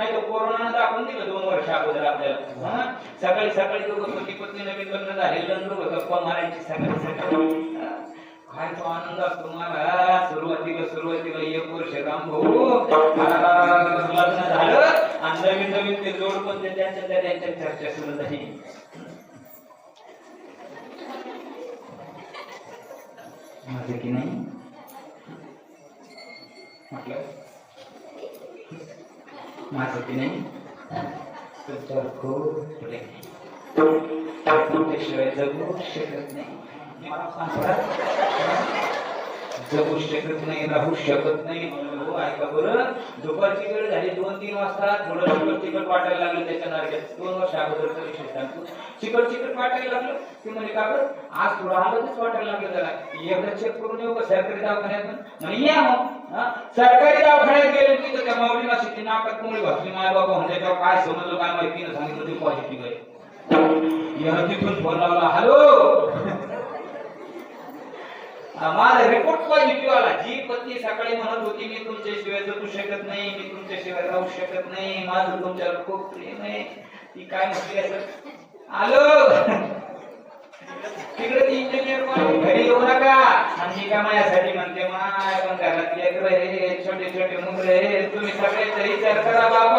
नाही तर कोरोनानं दाखवून दिलं दोन वर्ष अगोदर आपल्याला. सकाळी सकाळी दोघं पती पत्नी नवीन लग्न झालेलं दोघं गप्पा मारायची सकाळी सकाळी. काय तो आनंद असतो मला सुरुवातीला सुरुवातीला एक वर्ष काम भाऊ. लग्न झालं आणि नवीन नवीन ते जोड पण त्यांच्या त्या त्यांच्या चर्चा सुरू झाली. माझं की नाही? म्हटलं? माझं की नाही तुमच्यावर खूप तुमच्याशिवाय जगू शकत नाही. मला सांगा. जगू शकत नाही राहू शकत नाही. हो ऐका बरं? दुपारची वेळ झाली दोन तीन वाजता थोडं चिकट चिकट वाटायला लागलं त्याच्या नारक्यात. दोन वर्ष अगोदर विषय सांगतो. चिकट चिकट वाटायला लागलं. की म्हणजे का बरं? आज थोडं आलंच वाटायला लागलं त्याला एकदा चेक करून येऊ का सरकारी दवाखान्यात? म्हणे या मग. सरकारी दवाखान्यात गेलो की त्या माऊलीला शिकली नाकात मुळे घातली माय बाबा म्हणजे काय समजलं काय माहिती ना सांगितलं ते पॉझिटिव्ह आहे. यानं तिथून फोन लावला हॅलो. माझा रिपोर्ट पॉझिटिव्ह आला जी पत्नी सकाळी म्हणत होती मी तुमच्याशिवाय जगू शकत नाही मी तुमच्याशिवाय राहू शकत नाही माझं तुमच्यावर खूप प्रेम आहे. ती काय म्हटली असं आलो आणि का माझ्यासाठी म्हणते माय पण घरात छोटे छोटे मुलं हे तुम्ही सगळे विचार करा बाबा.